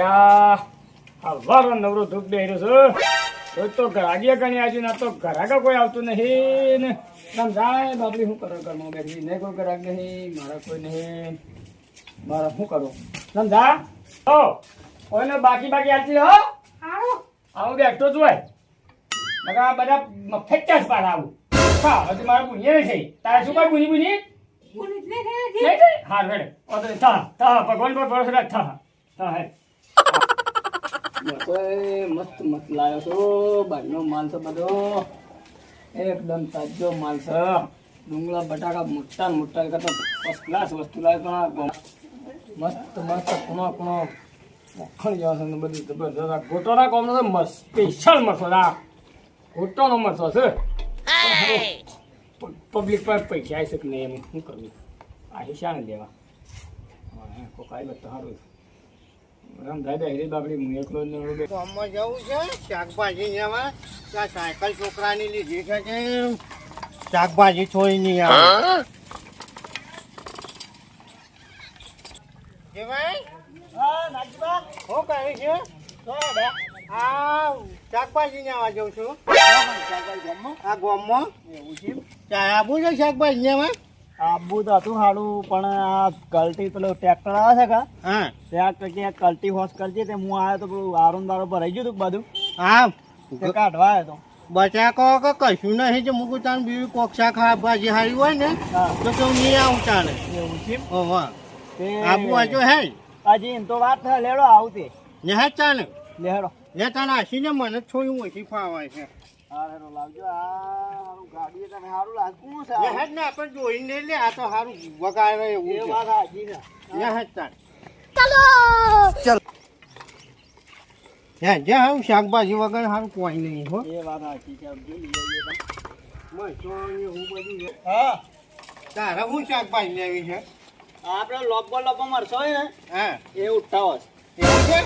અલ્યા હવારો નવરો ધૂપ બેહર્યો છું. કોઈ તો ઘરાગીએ કણી આજુ ના તો ઘરાગા કોઈ આવતું નહીં. ને સમજાય બાપરી શું કરો ઘરમાં બેઠી? નહીં કોઈ ઘરાગ નહીં મારા કોઈ નહીં. મારા શું કરું? સમજા ઓ કોઈને બાકી બાકી આવતી હો. આવું બેઠતો જ હોય. બધા બધા ફેક્ચર પાર આવું. હા હજી મારે બુનીએ નહીં થઈ. તારે શું કઈ બુની બુની હા ભગવાન પર ભરોસો રાખ. થા થા હે કોઈ મસ્ત મસ્ત લાવ્યો છો. બહારનો માલ છે બધો. એકદમ તાજો માલ છે. ડુંગળા બટાકા મોટા મોટા કરતા ફર્સ્ટ ક્લાસ વસ્તુ લાવ્યો પણ મસ્ત મસ્ત ખૂણો ખૂણો. વખણ જેવા છે ને જબરજસ્ત. ગોટોના કોમનો તો મસ્ત સ્પેશિયલ મરસો આ ગોટોનો મરસો છે. પબ્લિક પર પૈસા આવી શકે નહીં એમ? શું કરવું? આ હિસાબ લેવા. હા કોકાઈ બધું સારું ગામમાં જવું છે શાકભાજી લેવા ત્યાં સાયકલ છોકરાની લીધી છે કે શાકભાજી થોડી નહીં આવે હા કહે છે? શાકભાજી લેવા જઉં છું. આ ગામમાં. ત્યાં આવું છે શાકભાજી લેવા આબુ તો હતું સારું પણ આ કલ્ટી પેલો ટ્રેક્ટર આવે છે કા? હા. ટ્રેક્ટર કે કલ્ટી હોશ કરજે તે હું આવ્યો તો પેલું આરોન બારો ભરાઈ ગયું હતું બધું? હા. તે કાઢવા આવ્યો તો. બચા કહો કે કશું નહીં જે મૂકું તાન બીવી કોક્ષા ખા ભાજી હારી હોય ને તો તો નહીં આવું તાને. એવું છે ઓહો તે આબુ આજો હે. હજી એમ તો વાત લેડો આવતી ને હે તાને. લેડો. લે તને આશીને મને છોયું ઓછી ફાવાય છે. હા લેડો લાવજો. આ હારું ગાડી તને સારું લાગતું છે લે હે ને આપણે જોઈને લે આ તો સારું વગાડે એવું એ વાત હાજી છે લે હે તાન હે જે હારું શાકભાજી વગર સારું કોઈ નહીં હો. એ વાત છે ને એવું બધું હા. તારે હું શાકભાજી લેવી છે? આપણે લોબો લોબો મરસો હે ને હા. એ ઉઠાવો એવું છે?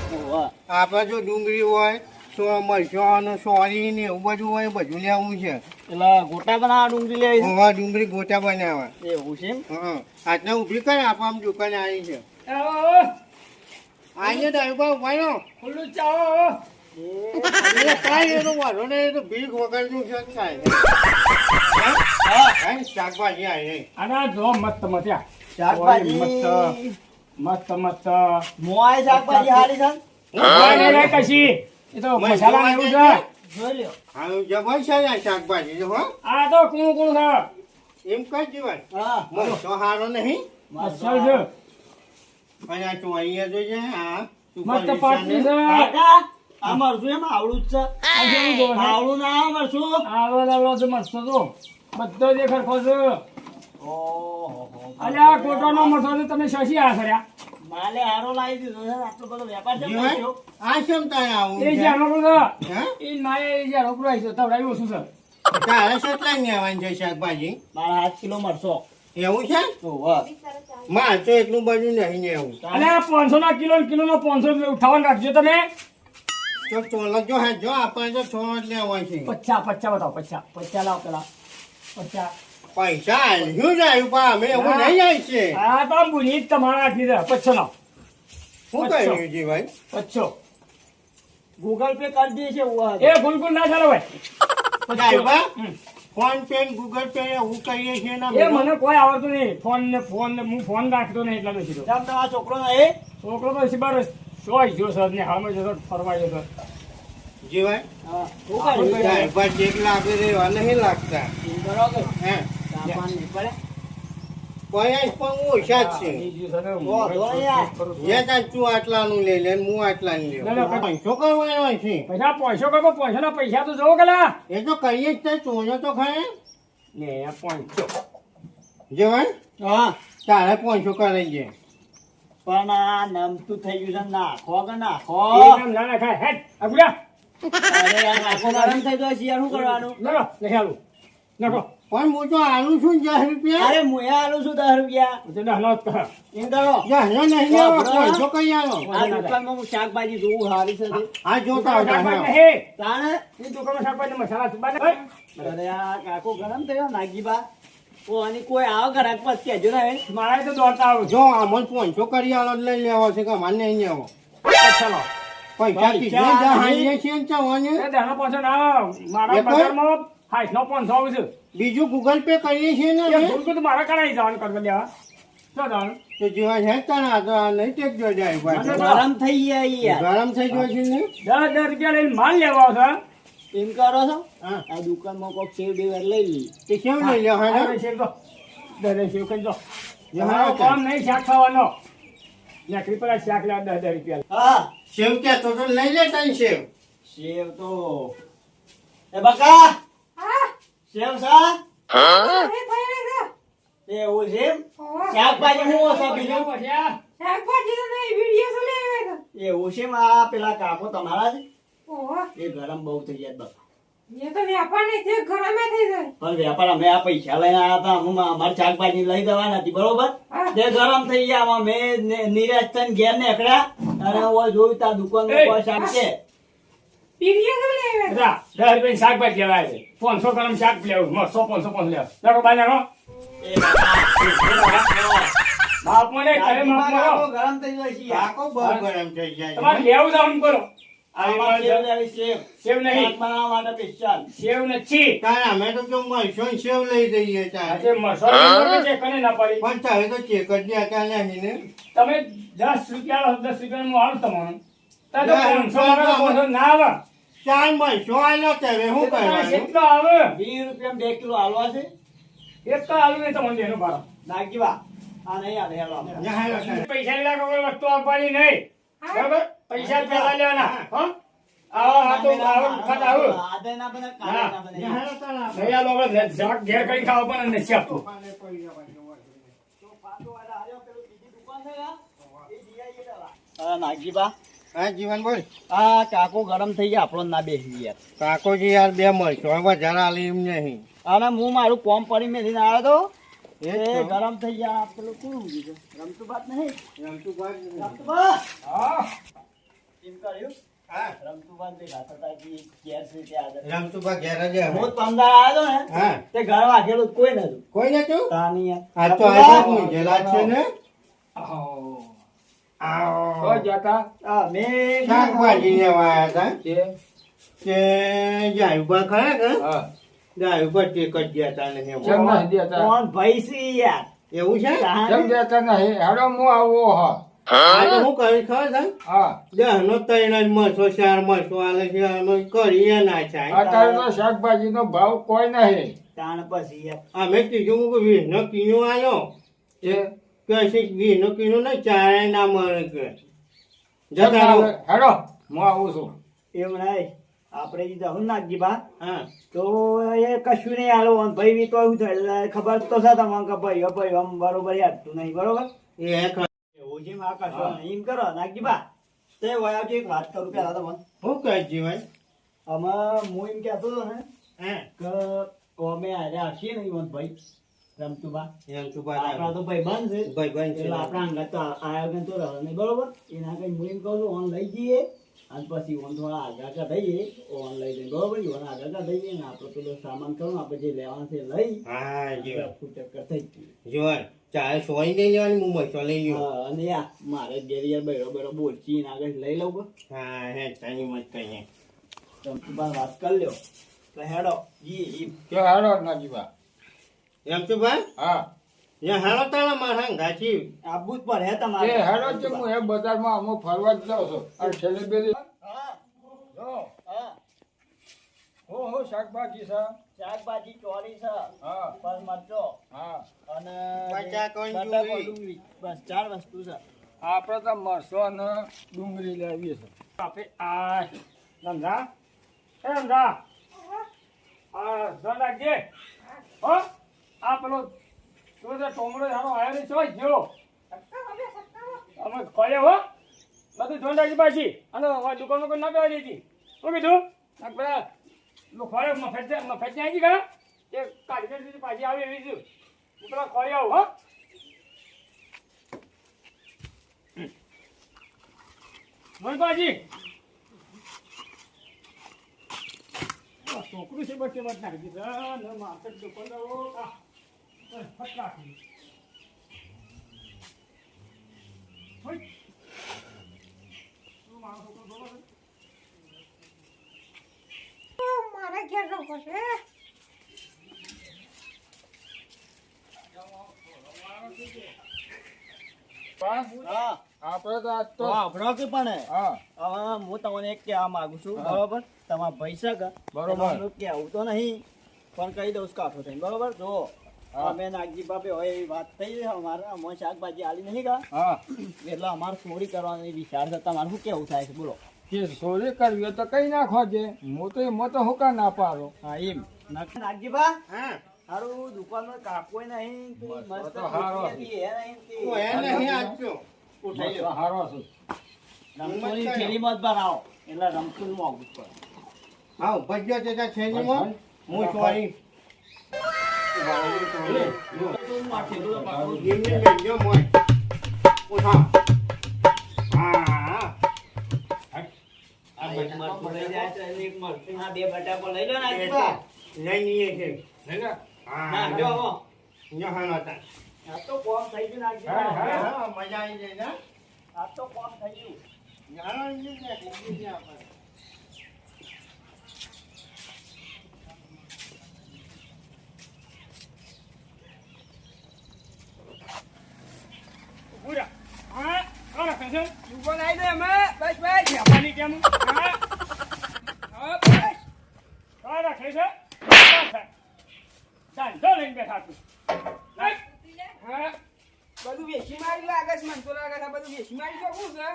આપણે જો ડુંગળી હોય તો મરચો સોરી ને એવું બધું હોય બધું લેવું છે. પેલા ગોટા બનાવવા ડુંગળી હવે ડુંગળી ગોટા બનાવવા. એવું છે એમ? હા. આટલે ઊભી કરે આપણે આમ દુકાને આવી છે. આવો આઈને ડાયબા ઉભાનો ખુલ્લું ચાવો એટલે શાકભાજી આવી આના જો મસ્ત મત્યા શાકભાજી. મસ્ત મસ્ત મોય શાકભાજી હારી છે? કશી. એ તો મસાલા એવું છે. જોઈ લ્યો હા જબર છે આ શાકભાજી હો. આ તો છે. એમ કઈ જીવન હા મરચો હારો નહીં. અસલ છે. અને આ ચોરીએ જોજે આ મસ્ત પાટલી છે. આ મરચું એમ? આવડું જ છે. આવડું ના મરચું આવડો આવડો છે મસ્ત તો. બધો જ હરખો છે. ઓહો અરે આ કોટોનો તમે શશી આ કર્યા માલે હારો લાવી દીધો છે આટલો બધો વેપાર છે આ કેમ તારે આવું એ જે આનો છે એ માએ એ જે રોકડો આવી છે તવડાવ્યું શું છે? તારે કેટલા લેવાની છે શાકભાજી? મારા હાથ કિલો મરચો એવું છે? ઓહો તો એટલું બધું નહીં ને એવું. આ પાંચસો ના કિલો કિલો નો પાંચસો ઉઠાવવાનું રાખજો તમે. તો ચોલો જો હે જો આપણે તો છોડ લેવા છે. પચ્ચા પચ્ચા બતાવો પચ્ચા. પચ્ચા લાવો પેલા. પચ્ચા. પૈસા શું જાય પા અમે એવું નહીં જાય છે. આ તો બુની જ તમારા હાથની છે. પચ્ચો લાવો શું. કહ્યું જી ભાઈ? પચ્ચો ગૂગલ પે કરી દે છે એ ગુલગુલ ના ચાલો ભાઈ? ફોન પે ગૂગલ પે હું કહીએ છીએ ને એ મને કોઈ આવડતું નહીં. ફોન ને ફોન ને હું ફોન રાખતો નહીં એટલા નથી તો આ છોકરો એ? છોકરો તો શિબાર ચોઈ જો સર ને હાલમાં જતો ફરવા જો સર જીવાય હા. શું કર્યું? ભાઈ ચેક લાગે રે નહીં લાગતા. બરાબર. હે. નહીં પડે. કોઈ પણ છે. હું. જે તાર તું આટલાનું લઈ લે હું આટલાનું પૈસો કરવાનો છે. પૈસા પોઈસો કરો પોઈસો ના પૈસા તો જોવો ગલા એ તો કહીએ જ તે ચોર્યો તો ખરે. ને પોઈસો જે હા. તારે પાંચસો કરાઈ છે. પણ આ નમતું થઈ ગયું છે નાખો કે નાખો? ના ના ખાય હેડ અગુડા અરે આ નાખો ગરમ થઈ ગયો છે શું કરવાનું? નહીં આલું. નાખો. પણ હું તો આલું છું દસ રૂપિયા. અરે હું આલું છું દસ રૂપિયા. તો ના હલો કર એમ કરો. દસ ના નહીં લેવા, પાંચસો કઈ આલો. આ દુકાનમાં હું શાકભાજી જોઉં હારી છે આ જોતા હતા, હે. તાણે? એ દુકાનમાં શાકભાજી મસાલા સુબા અરે આ કાકો ગરમ થયો નાગીબા. ઓ કોઈ આવો ઘરાક પર ને મારે તો દોડતા આવું જો આમાં પાંચસો કરી આલો લઈ લેવો છે કે અમારે નહીં લેવો. ચાલો. પૈસા જા. એ દહનો ના મારા બજારમાં હાઈટ નો પણ આવે છે. બીજું ગૂગલ પે કરીએ છીએ ને ગૂગલ પે તો મારા કરાઈ જવાનું કરવા દેવા તો જેવા છે તાણ આ તો નહીં ટેકજો જાય. પાછો. ગરમ થઈ ગયા યાર. ગરમ થઈ ગયો છે ને? દસ દસ રૂપિયા લઈને માલ લેવા આવશે એમ કરો છો? હા. આ દુકાનમાં કોક સેવ બેવ લઈ લી. તે કેમ લઈ લ્યો હા હા, તો. દસ શેવ કરી દો. હા, કામ નહીં શાક ખાવાનો. નકરી પર શાક લેવા દસ દસ રૂપિયા હા. સેવ ક્યાં? તો તો લઈ લે તારી સેવ સેવ તો એ બકા! સેવ સા એ એવું છે? શાકભાજી હું ઓછો બીજું? એવું છે? આ પેલા કાકો તમારા છે? એ ગરમ બહુ થઈ જાય. બકા પણ વેપાર અમે આ પૈસા લઈને આવ્યા હતા હું અમારે શાકભાજી લઈ દેવાના હતી બરોબર? તે ગરમ થઈ ગયા મેં ને- નિરાશ થઈને ઘેર નીકળ્યા. અને ઓય જોયું તા દુકાન! શાક છે? શાકભાજી લેવા છે. પાંચસો ગ્રામ શાક લેવું સો પાંચસો પાંચસો લેવા. નાખો બાય નાખો. મને ઘરે મળો ગરમ થઈ જાય છે. યાર. બહુ ગરમ થઈ જાય તમારે કરો. સેવ. નહીં. બનાવવા માટે સ્પેશિયલ સેવ નથી અમે તો મળશો સેવ લઈ જઈએ તાણ. મસાલો છે કને ના પડી. પણ તારે તો ચેક જ તમે દસ રૂપિયા દસ રૂપિયા નું આવું તમારું. તારે. પાંચસો ના આવે ચાર મળશો આલો ત્યારે શું એ તો કેટલો આવે. વીસ રૂપિયા બે કિલો હાલવા છે. એક તો આલુ નહીં તમને એનો ભાડો. નાખી આ નહીં હાલે હેલો આપણે. જા હાલો તાણ. પૈસા લેવા કોઈ વસ્તુ આપવાની નહીં. બરાબર? પૈસા પહેલા લેવાના. હો. આવો આ તો આવો વખત આવું. આધે ના બને, કાલે ના બને. જા હાલો તાણ આપણે. નહીં આલો આપણે ઝાક ઘેર કરીને ખાવા પણ નથી આપતું. નાગજીબા. હા જીવન બોલ. આ કાકો ગરમ થઈ ગયા આપણો ના બેસી યાર કાકોજી યાર બે મળશો આલી એમ નહીં. અને હું મારું કોમ પડી મેલીને આવ્યો તો? એ. ગરમ થઈ ગયા આ પેલું કોણ રમતું બાત નહીં? રમતું બાજ રમતું બા હા. એમ કર્યું? હા. રમતું બાત ભેગા થતા કે ઘેર છે ત્યાં આગળ. રમતું બા ઘેર જ આવે. હું જ પંદર આવ્યો ને હા. તે ઘર વાગેલું કોઈ નતું. કોઈ નતું? આ તો આ બા? છે ને? શાકભાજી લેવા આયા હતા. કે કે જાયુબા ખરા કે? હા. જાયુબા ટેક જ દેતા નહીં એમ. કેમ નહીં દેતા કોણ ભાઈ છે યાર? એવું છે? કેમ દેતા નહીં હેડો હું આવો હા હું કરી ખબર છે? દહનો ત્રણ જ ચાર મળશો આલે છે કરીએ ના ચાય. અત્યારે તો શાકભાજીનો ભાવ કોઈ નહીં. તાણ પછી અમે કીધું કે વીસ નો કિલો આલો. એ કે છે વીસ નો ને ચારે ના મળે કે જતા હેડો હું આવું છું. એવું નહીં આપણે જે જવું નાખજી બા હા. તો એ કશું નહીં હાલો ભાઈ બી તો એવું થાય ખબર તો છે તમને કે ભાઈ ભાઈ આમ બરોબર યાદતું નહીં બરોબર? એ એવું છે માં કશું એમ કરો નાખજી બા તે વયાવજી એક વાત કરું પેલા તમને. શું કહેજી ભાઈ? આમાં હું એમ કહેતો હતો ને હા. કે અમે આજે આવીએ ને ભાઈ રમતું બા આપણા તો ભાઈ બંધ છે. ભાઈ છે. આપણા અંગત તો આયોજન તો રહે નહીં બરોબર? એના કઈ હું એમ કહું છું ઓન લઈ જઈએ. અને પછી ઓન થોડા આગળ કઢાઈએ ઓન લઈ જઈએ બરોબર? ઓન આગળ કઢાઈએ ને આપણે પેલો સામાન કરું આપણે જે લેવાનું છે લઈ. હા જીવન ફૂટક થઈ ગયું. જીવન ચારે સોય નહીં લેવાની હું મસો લઈ ગયો અને મારે ઘેર યાર બૈરો બૈરો બોલચી ને આગળ લઈ લઉં હા. હે તારી મત કહીએ વાત કરી લ્યો. તો હેડો જી ઈ કે હેડો એમ તું ભાઈ? હા. યા હાલો તારા મારા ગાછી આબુ જ પડે એ તમારે. હેડો છે હું એ બજારમાં અમુક ફરવા જ જાઉં છું. અને છેલ્લે બેલી હા. જો. હા. હો હો શાકભાજી છે. શાકભાજી ચોરી છે. હા. પર મરચો. હા. અને. ડુંગળી. બસ ચાર વસ્તુ છે. આપણે તો મરસો અને ડુંગળી લેવી છે આપણે આ ધંધા એ ધંધા આ ધન રાખજે હો. આ પેલો તું છે, ટોમડો સારો આવ્યો નહીં છો ગયો અમે ખોલે હો. બધું જોઈ રાખી પાછી. અને દુકાનમાં કોઈ ના પહેવા દીધી શું કીધું? પેલા ખોલે મફત મફત આવી ગયા એ કાઢી પાછી આવી એવી છું. હું પેલા ખોલે આવું, હો. મનપાજી છોકરું છે બચ્ચે બચ નાખી દીધા. માર્કેટ દુકાનદારો આ ફટ નાખી હોય. શું મારો છે? હા. આપણે તો આજ તો તો આપણો કે પણ હા? હવે હું તમને એક કહેવા માંગુ છું બરોબર? તમારા પૈસા કા બરોબર. કેવું તો નહીં પણ કહી દઉં કાફો કાઠો થઈને બરોબર? જો. અમે નાગજી બાપે હોય એવી વાત થઈ ગઈ અમારે અમે શાકભાજી આલી નહીં ગા. હા. એટલે અમારે ચોરી કરવાની વિચાર છે. તમારે શું કેવું થાય છે? બોલો. કે ચોરી કરવી તો કઈ નાખો છે હું તો એમાં તો હુકા ના પાડો. હા એમ. નાગજી બા હા. હારું દુકાનમાં કાકોય નહીં મસ્ત હારો. હે નહીં હે હારો છું. રમતોની ભરાવો એટલે રમતું મોંઘું જ પડે. હા ભજ્યો થેલીમાં. હું સોરી બે બટાકો લઈ લો નાગજી એ બા. તો લઈ લઈએ છે લઈ લે. ના, જો હો. જહાન હતા આ તો કોમ થઈ ગયું હા, હા. મજા આવી જાય ને આ તો કોમ થઈ ગયું જાણો ને કે કીધું આપણે પૂરા. હા, આ રાખે છે. વ્યાપારી કેમ? હા. હા, બસ. રાખે છે. ચાંદો લઈને બેઠા છું. હા. બધું વેચી મારી લાગે છે મને તો લાગે છે બધું વેચી મારી શકું છે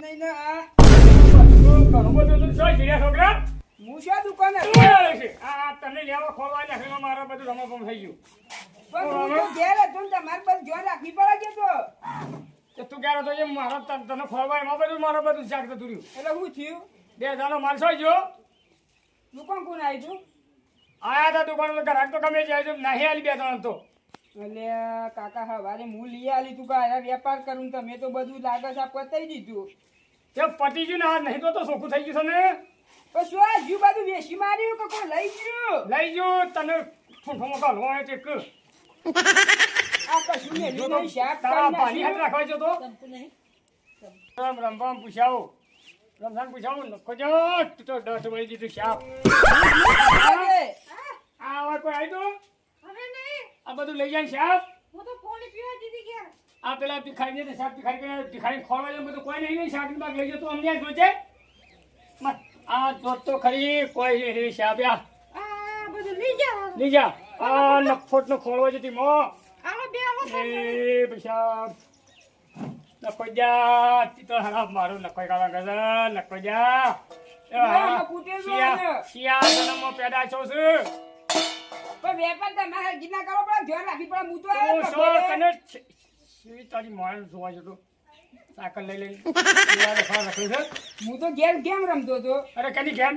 નહીં ને આ બધું ઘણું બધું તો શું જીર્યા છોકરા? હું શું દુકાને શું આવે છે? આ તને લેવા ખોલવા નાખીને મારા બધું રમણ થઈ ગયું હું તો ક્યારે તો મારા તને ખોલવા એમાં બધું મારા બધું જતું રહ્યું એટલે હું થયું? બે દાનો માલ જો. દુકાન કોણ આવી તું? આયા હતા દુકાન ગ્રાહક તો ગમે જાય છે નહીં આલી બે ત્રણ તો. એટલે કાકા હવારે હું લઈ આલી તું કા વેપાર કરું તમે તો બધું લાગે છે આ દીધું. તે પતી ગયું ના નહીં તો તો સોખું થઈ ગયું છે ને. શું આ જીવ બધું વેસી માર્યું કે કોઈ લઈ ગયું? લઈ ગયું તને ફૂંફો હોય તે કર. આ જો જો બધું લઈ જાય શાક? આ પેલા ભિખારી ને શાક ભિખારી ભિખારી ખોરવા જાય બધું કોઈ નહીં નહીં શાક બાગ લઈ જતો અમને જોજે મત આ જોત તો ખરી કોઈ નહીં શાક આ લઈ જા. આ નફોટ નો ખોળવો જતી મો. એ પૈસા નખો જા તી તો હરા મારું નખો કાવા ગઝા નખો જા. શિયા. પેદા છો છું. પણ વેપાર તમારે ગીરના કરો પડે ધ્યાન રાખવી પડે હું તો છો. નહોતો. શી તારી મોબાઈલ જોવા જતો? સાયકલ લઈ લઈ. છે. હું તો ગેમ ગેમ રમતો હતો? અરે કેની કેમ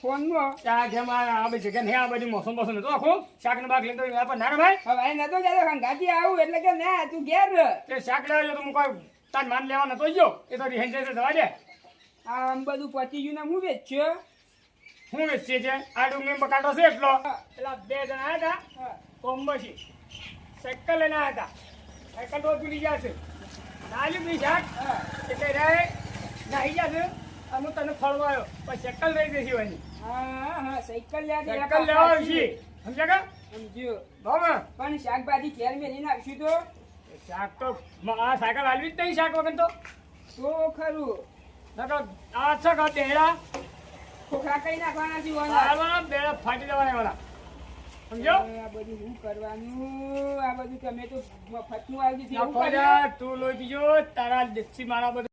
ફોનમાં જેમ આ બધી જગ્યા નહીં આ બધી મોસમ મોસમ નતો આખું? શાક ને બાગ લઈને તો ના રે ભાઈ? હવે નતો જતો હંગાથી આવું એટલે કે ના તું ઘેર રહ. તે શાક લેવા ગયો તો હું કોઈ તાર માન લેવા નતો ગયો. એ તો રિહેન જવા દે. આમ બધું પચી ગયું ને હું વેચ્યો હું વેચીએ છે આ ડુંગળી બકાટો છે એટલો. પેલા બે જણા આવ્યા હતા. કોમ્બસી સાયકલ લઈને આવ્યા હતા. સાયકલ તો ભૂલી ગયા છે. નાલી બી શાક. એટલે રે નાહી ગયા છે. અને તને ખોળવાયો પણ સાયકલ લઈ દેશી વાની હા હા સાયકલ યાદ સાયકલ લેવા આવી સમજ્યા કા? સમજ્યો. બાબા પણ શાકભાજી ઘેર મેલીને આવશું તો? શાક તો આ સાયકલ હાલવી જ નહીં શાક વગર તો. તો ખરું. નકર આ છે કા બેડા? ખોખા કઈ નાખવાના છે. હાલવાના બેડા ફાટી જવાના વાળા સમજો આ બધું શું કરવાનું? આ બધું તમે તો મફતનું આવી દીધું? તું લોહી દીજો તારા દેશી મારા બધું